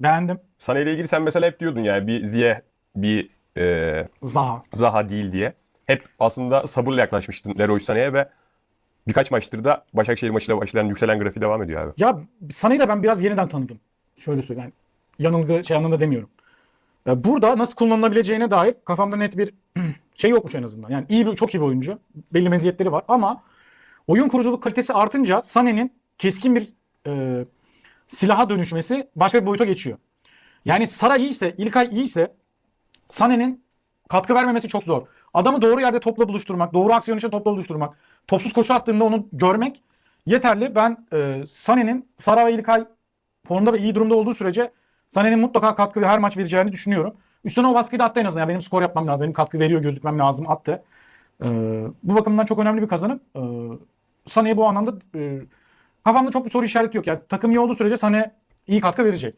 Beğendim. Sana ile ilgili sen mesela hep diyordun yani bir Ziye, bir e, Zaha. Zaha değil diye. Hep aslında sabırla yaklaşmıştın Leroy Sané'ye ve birkaç maçtır da Başakşehir maçıyla başlayan yükselen grafiği devam ediyor abi. Ya Sané'yi de ben biraz yeniden tanıdım. Şöyle söyleyeyim. Yani yanılgı şey anlamda demiyorum. Burada nasıl kullanılabileceğine dair kafamda net bir şey yokmuş en azından. Yani iyi bir, çok iyi bir oyuncu. Belli meziyetleri var ama oyun kuruculuk kalitesi artınca Sané'nin keskin bir e, silaha dönüşmesi başka bir boyuta geçiyor. Yani Sara iyiyse, İlkay iyiyse Sané'nin katkı vermemesi çok zor. Adamı doğru yerde topla buluşturmak, doğru aksiyon için topla buluşturmak, topsuz koşu attığında onu görmek yeterli. Ben e, Sané'nin Sara ve İlkay formda ve iyi durumda olduğu sürece Sané'nin mutlaka katkı her maç vereceğini düşünüyorum. Üstüne o baskıyı da attı en azından. Yani benim skor yapmam lazım, benim katkı veriyor gözükmem lazım attı. E, bu bakımdan çok önemli bir kazanım. E, Sané'ye bu anlamda e, kafamda çok bir soru işareti yok. Yani takım iyi olduğu sürece Sané iyi katkı verecek.